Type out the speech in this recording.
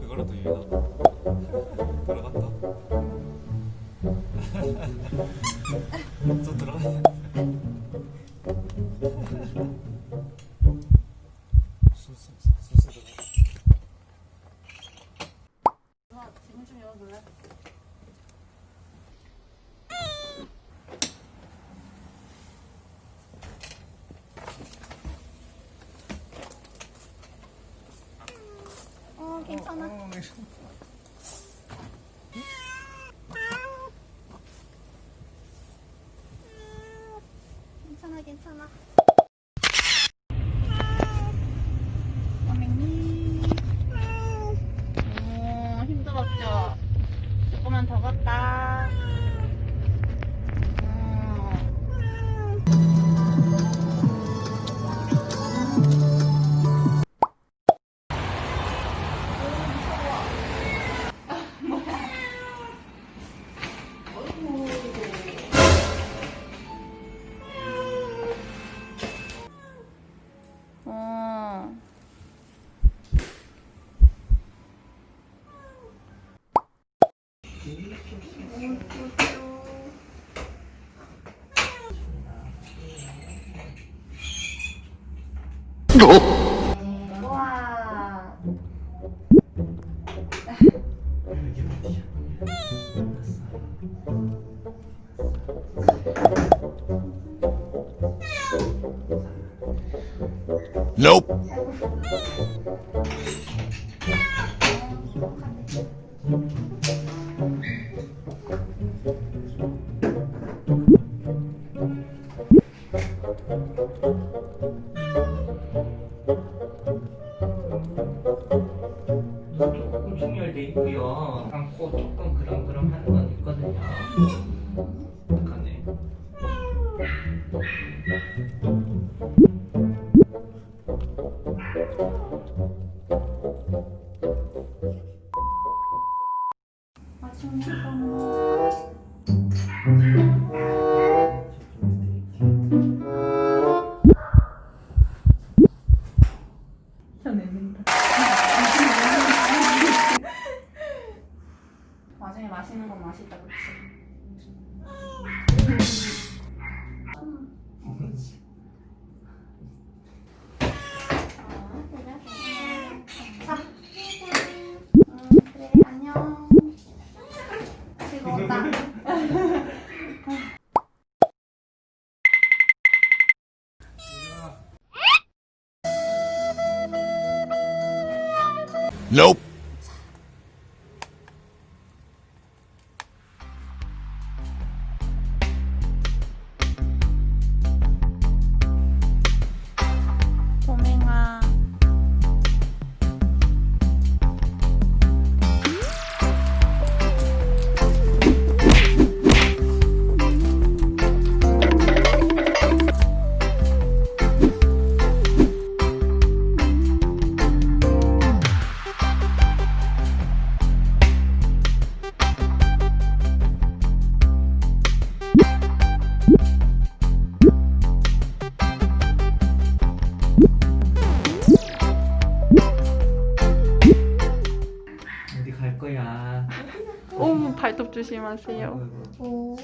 그거라도 유나 들어갔다. 또 들어가야 수수 수수 들어. 지금 좀 열어볼래? 괜찮아 괜찮아. 괜찮아 어맹이 오 힘들었죠? 조금만 더 걷다 와. Nope. 돼 있고요. 안고 조금 그렁그렁 하는 건 있거든요. 약하네. 아침 잠 나중에 맛있는 건 맛있다. 즐거웠다. Nope. 발톱 조심하세요. 아이고, 오.